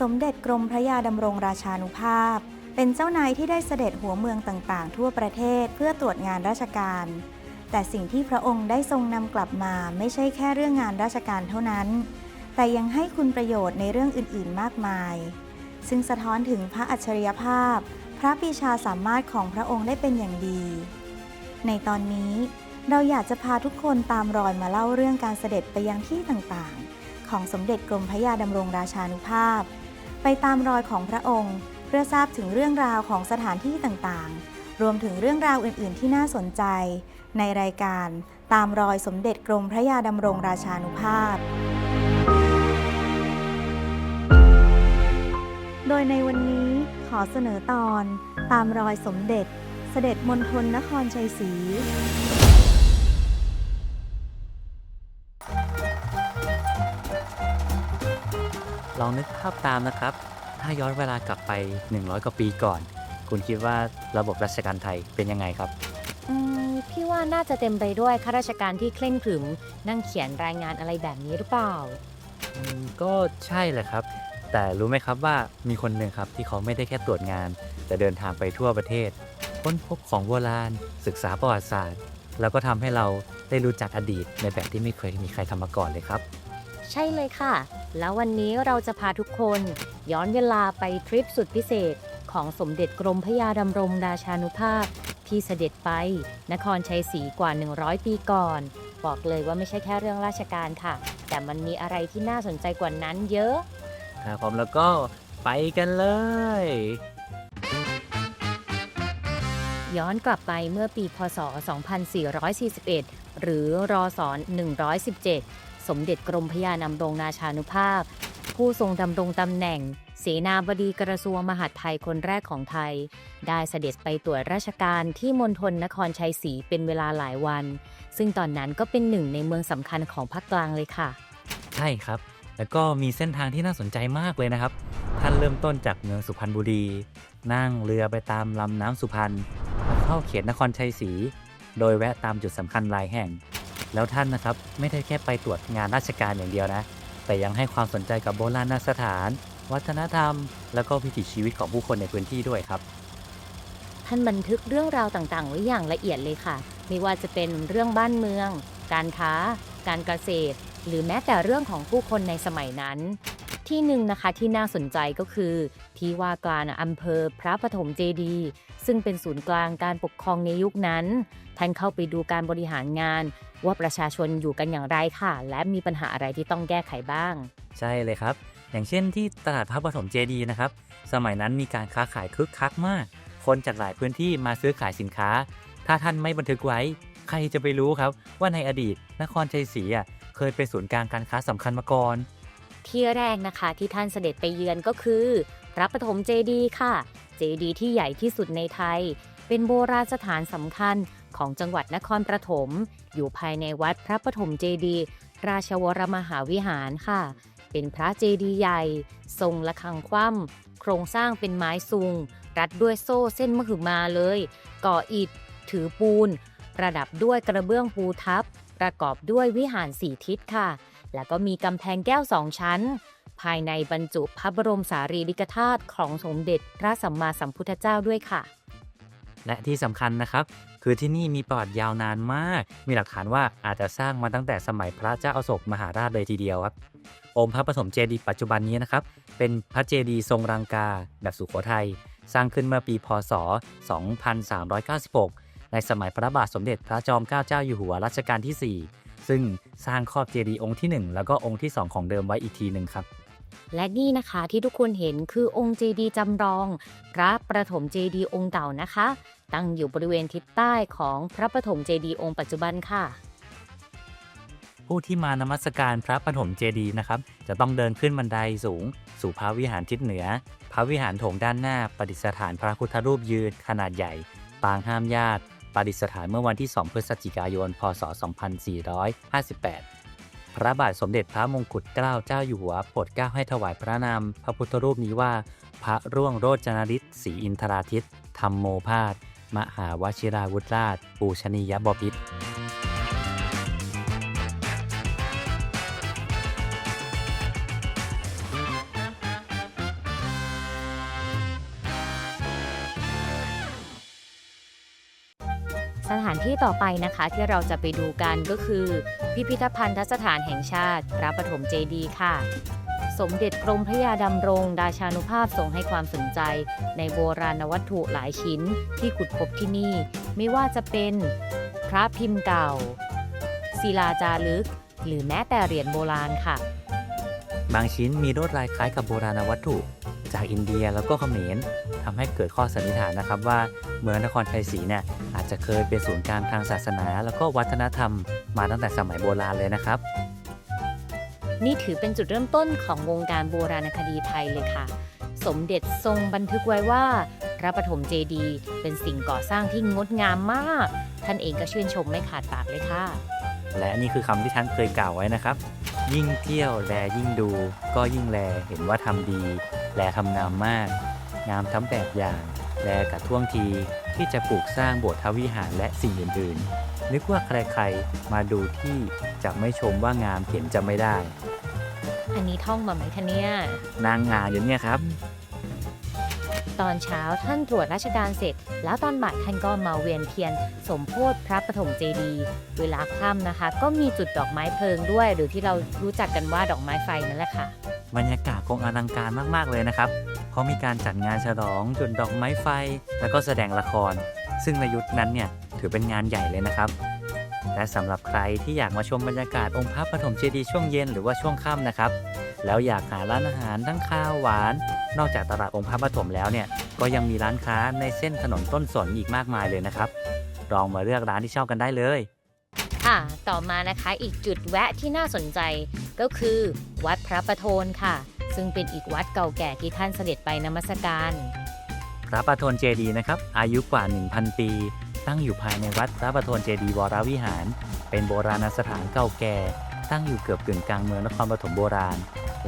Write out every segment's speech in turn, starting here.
สมเด็จกรมพระยาดำรงราชานุภาพ เป็นเจ้านายที่ได้เสด็จหัวเมืองต่างๆ ทั่วประเทศเพื่อตรวจงานราชการ แต่สิ่งที่พระองค์ได้ทรงนำกลับมาไม่ใช่แค่เรื่องงานราชการเท่านั้น แต่ยังให้คุณประโยชน์ในเรื่องอื่นๆ มากมาย ซึ่งสะท้อนถึงพระอัจฉริยภาพ พระปีชาสามารถของพระองค์ได้เป็นอย่างดี ในตอนนี้เราอยากจะพาทุกคนตามรอยมาเล่าเรื่องการเสด็จไปยังที่ต่างๆ ของสมเด็จกรมพระยาดำรงราชานุภาพ ไปตามรอยของพระองค์ เพื่อทราบถึงเรื่องราวของสถานที่ต่างๆ รวมถึงเรื่องราวอื่น ๆ ที่น่าสนใจ ในรายการตามรอยสมเด็จกรมพระยาดำรงราชานุภาพ โดยในวันนี้ขอเสนอตอน ตามรอยสมเด็จ เสด็จมณฑลนครชัยศรี ลองนึกภาพตามนะครับ ถ้าย้อนเวลากลับไป 100 กว่าปีก่อน คุณคิดว่าระบบราชการไทยเป็นยังไงครับ อืมพี่ว่าน่าจะเต็มไปด้วยข้าราชการที่เคร่งขรึม นั่งเขียนรายงานอะไรแบบนี้หรือเปล่า อืมก็ใช่แหละครับ แต่รู้ไหมครับว่ามีคนหนึ่งครับที่เขาไม่ได้แค่ตรวจงาน แต่เดินทางไปทั่วประเทศ ค้นพบของโบราณ ศึกษาประวัติศาสตร์ แล้วก็ทำให้เราได้รู้จักอดีตในแบบที่ไม่เคยมีใครทำมาก่อนเลยครับ ใช่เลยค่ะ แล้ววันนี้เราจะพาทุกคนย้อนเวลาไปทริปสุดพิเศษของสมเด็จกรมพระยาดำรงราชานุภาพ ที่เสด็จไป นครชัยศรีกว่า 100 ปีก่อน บอกเลยว่าไม่ใช่แค่เรื่องราชการค่ะ แต่มันมีอะไรที่น่าสนใจกว่านั้นเยอะถ้าพร้อมแล้วก็ไปกันเลย ย้อนกลับไปเมื่อปีพศ 2441 หรือรอศ117 สมเด็จกรมพระยานำรงราชานุภาพ ผู้ทรงดำรงตำแหน่ง เสนาบดีกระทรวงมหาดไทยคนแรกของไทย ได้เสด็จไปตรวจราชการที่มณฑลนครชัยศรีเป็นเวลาหลายวัน ซึ่งตอนนั้นก็เป็นหนึ่งในเมืองสำคัญของภาคกลางเลยค่ะ ใช่ครับ แล้วก็มีเส้นทางที่น่าสนใจมากเลยนะครับ ท่านเริ่มต้นจากเมืองสุพรรณบุรี นั่งเรือไปตามลำน้ำสุพรรณเข้าเขตนครชัยศรี โดยแวะตามจุดสำคัญหลายแห่ง แล้วท่านนะครับไม่ได้แค่ไปตรวจงานราชการอย่างเดียวนะ แต่ยังให้ความสนใจกับโบราณสถาน วัฒนธรรม แล้วก็วิถีชีวิตของผู้คนในพื้นที่ด้วยครับ ท่านบันทึกเรื่องราวต่างๆ ไว้อย่างละเอียดเลยค่ะ ไม่ว่าจะเป็นเรื่องบ้านเมือง การค้า การเกษตร หรือแม้แต่เรื่องของผู้คนในสมัยนั้น ที่หนึ่งนะคะที่น่าสนใจก็คือ ที่ว่าการอำเภอพระปฐมเจดีย์ ซึ่งเป็นศูนย์กลางการปกครองในยุคนั้น ท่านเข้าไปดูการบริหารงาน ว่าประชาชนอยู่กันอย่างไรค่ะ และมีปัญหาอะไรที่ต้องแก้ไขบ้าง ใช่เลยครับ อย่างเช่นที่ตลาดพระปฐมเจดีย์นะครับ สมัยนั้นมีการค้าขายคึกคักมาก คนจากหลายพื้นที่มาซื้อขายสินค้า ถ้าท่านไม่บันทึกไว้ ใครจะไปรู้ครับ ว่าในอดีต นครชัยศรีอะเคยเป็นศูนย์กลางการค้าสำคัญมาก่อนที่แรกนะคะที่ท่านเสด็จไปเยือนก็คือพระปฐมเจดีย์ค่ะเจดีย์ที่ใหญ่ที่สุดในไทย เป็นโบราณสถานสำคัญของจังหวัดนครปฐม อยู่ภายในวัดพระปฐมเจดีย์ราชวรมหาวิหารค่ะ เป็นพระเจดีย์ใหญ่ ทรงระฆังคว่ำโครงสร้างเป็นไม้ซุง รัดด้วยโซ่เส้นมหึมาเลย ก่ออิฐ ถือปูน ประดับด้วยกระเบื้องปูทับ ประกอบด้วยวิหารสี่ทิศค่ะ แล้วก็มีกำแพงแก้วสองชั้น ภายในบรรจุพระบรมสารีริกธาตุของสมเด็จพระสัมมาสัมพุทธเจ้าด้วยค่ะ และที่สำคัญนะครับคือที่นี่มีประวัติยาวนานมาก มีหลักฐานว่าอาจจะสร้างมาตั้งแต่สมัยพระเจ้าอโศกมหาราชเลยทีเดียวครับ องค์พระปฐมเจดีย์ปัจจุบันนี้นะครับ เป็นพระเจดีย์ทรงรังกา แบบสุโขทัย สร้างขึ้นเมื่อปี พศ 2396 ในสมัยพระบาทสมเด็จพระจอมเกล้าเจ้าอยู่หัวรัชกาลที่ 4 ซึ่งสร้างครอบเจดีย์องค์ที่ 1 แล้วก็องค์ที่ 2 ของเดิมไว้อีกทีหนึ่งครับ และนี่นะคะที่ทุกคนเห็นคือองค์เจดีย์จำลอง พระประถมเจดีย์องค์เก่านะคะ ตั้งอยู่บริเวณทิศใต้ของพระประถมเจดีย์องค์ปัจจุบันค่ะผู้ที่มานมัสการพระปฐมเจดีย์นะครับ จะต้องเดินขึ้นบันไดสูง สู่พระวิหารทิศเหนือ พระวิหารโถงด้านหน้าประดิษฐานพระพุทธรูปยืนขนาดใหญ่ ปางห้ามญาติประดิษฐานเมื่อวันที่ 2 พฤศจิกายน พศ 2458 พระบาทสมเด็จพระมงกุฎเกล้าเจ้าอยู่หัวโปรดเกล้าให้ถวายพระนาม พระพุทธรูปนี้ว่า พระร่วงโรจนฤทธิ์ศรีอินทราทิตธรรมโมพาสมหาวชิราวุธราช ปูชนียบพิษสถานที่ต่อไปนะคะที่เราจะไปดูกันก็คือ พิพิธภัณฑสถานแห่งชาติ พระปฐมเจดีย์ค่ะ สมเด็จกรมพระยาดำรง ราชานุภาพทรงให้ความสนใจ ในโบราณวัตถุหลายชิ้นที่ขุดพบที่นี่ ไม่ว่าจะเป็นพระพิมพ์เก่า ศิลาจารึก หรือแม้แต่เหรียญโบราณค่ะ บางชิ้นมีลวดลายคล้ายกับโบราณวัตถุ จากอินเดียแล้วก็เขมรทำให้เกิดข้อสันนิษฐานนะครับว่าเมืองนครชัยศรีเนี่ยอาจจะเคยเป็นศูนย์กลางทางศาสนา แล้วก็วัฒนธรรมมาตั้งแต่สมัยโบราณเลยนะครับ นี่ถือเป็นจุดเริ่มต้นของวงการโบราณคดีไทยเลยค่ะ สมเด็จทรงบันทึกไว้ว่า พระปฐมเจดีย์เป็นสิ่งก่อสร้างที่งดงามมาก ท่านเองก็ชื่นชมไม่ขาดปากเลยค่ะ และนี่คือคำที่ท่านเคยกล่าวไว้นะครับ ยิ่งเที่ยวแลยิ่งดู ก็ยิ่งแลเห็นว่าทำดี แลทำงามมาก งามทั้งแบบอย่าง แลกับท่วงทีที่จะปลูกสร้างโบสถ์ทวิหารและสิ่งอื่นๆ นึกว่าใครๆ มาดูที่จะไม่ชมว่างามเห็นจะไม่ได้ อันนี้ท่องมาไหมคะเนี่ย นางงามอยู่เนี่ยครับ ตอนเช้าท่านตรวจราชการเสร็จ แล้วตอนบ่ายท่านก็มาเวียนเทียน สมโพธิพระปฐมเจดีย์เวลาค่ำนะคะ ก็มีจุดดอกไม้เพลิงด้วย หรือที่เรารู้จักกันว่าดอกไม้ไฟนั่นแหละค่ะ บรรยากาศคงอลังการมาก ๆ เลยนะครับเพราะมีการจัดงานฉลองจุดดอกไม้ไฟ แล้วก็แสดงละคร ซึ่งในยุคนั้นเนี่ยถือเป็นงานใหญ่เลยนะครับ และสำหรับใครที่อยากมาชมบรรยากาศองค์พระปฐมเจดีย์ช่วงเย็นหรือว่าช่วงค่ำนะครับ แล้วอยากหาร้านอาหารทั้งข้าวหวาน นอกจากตลาดองค์พระปฐมแล้วเนี่ย ก็ยังมีร้านค้าในเส้นถนนต้นสนอีกมากมายเลยนะครับ ลองมาเลือกร้านที่ชอบกันได้เลย ค่ะ ต่อมานะคะอีกจุดแวะที่น่าสนใจก็คือ วัดพระประโทนค่ะ ซึ่งเป็นอีกวัดเก่าแก่ที่ท่านเสด็จไปนมัสการ พระประโทนเจดีย์นะครับ อายุกว่า 1,000 ปี ตั้งอยู่ภายในวัดพระประโทนเจดีย์วรวิหาร เป็นโบราณสถานเก่าแก่ ตั้งอยู่เกือบกึ่งกลางเมืองนครปฐมโบราณ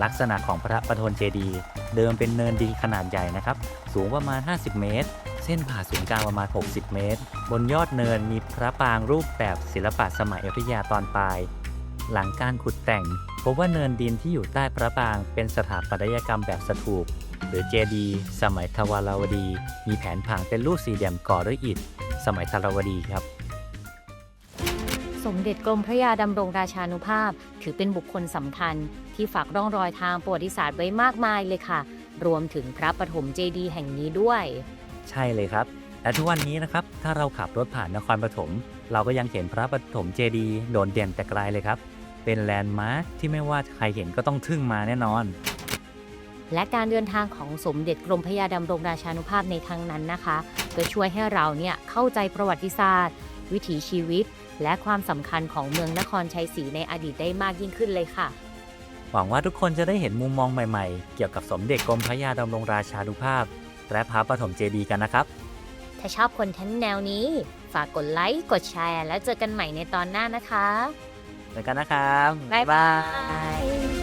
ลักษณะของพระประทนเจดีย์เดิมเป็นเนินดินขนาดใหญ่นะครับ สูงประมาณ 50 เมตร เส้นผ่าศูนย์กลางประมาณ 60 เมตร บนยอดเนินมีพระปรางรูปแบบศิลปะสมัยอยุธยาตอนปลาย หลังการขุดแต่ง พบว่าเนินดินที่อยู่ใต้พระปรางเป็นสถาปัตยกรรมแบบสถูปหรือเจดีย์สมัยทวารวดี มีแผนผังเป็นรูปสี่เหลี่ยมก่อด้วยอิฐ สมัยทวารวดีครับ สมเด็จกรมพระยาดำรงราชานุภาพ ถือเป็นบุคคลสำคัญ ที่ฝากร่องรอยทางประวัติศาสตร์ไว้มากมายเลยค่ะ รวมถึงพระปฐมเจดีย์แห่งนี้ด้วย ใช่เลยครับ และทุกวันนี้นะครับ ถ้าเราขับรถผ่านนครปฐม เราก็ยังเห็นพระปฐมเจดีย์โดดเด่นแต่ไกลเลยครับ เป็นแลนด์มาร์คที่ไม่ว่าใครเห็นก็ต้องทึ่งมาแน่นอน และการเดินทางของสมเด็จกรมพระยาดำรงราชานุภาพในครั้งนั้นนะคะ ก็ช่วยให้เราเนี่ยเข้าใจประวัติศาสตร์ วิถีชีวิต และความสำคัญของเมืองนครชัยศรีในอดีตได้มากยิ่งขึ้นเลยค่ะ หวังว่าทุกคนจะได้เห็นมุมมองใหม่ๆ เกี่ยวกับสมเด็จกรมพระยาดำรงราชานุภาพ และพระปฐมเจดีย์กันนะครับ ถ้าชอบคอนเทนต์แนวนี้ ฝากกดไลค์ กดแชร์ แล้วเจอกันใหม่ในตอนหน้านะคะเจอกันนะครับ บ๊ายบาย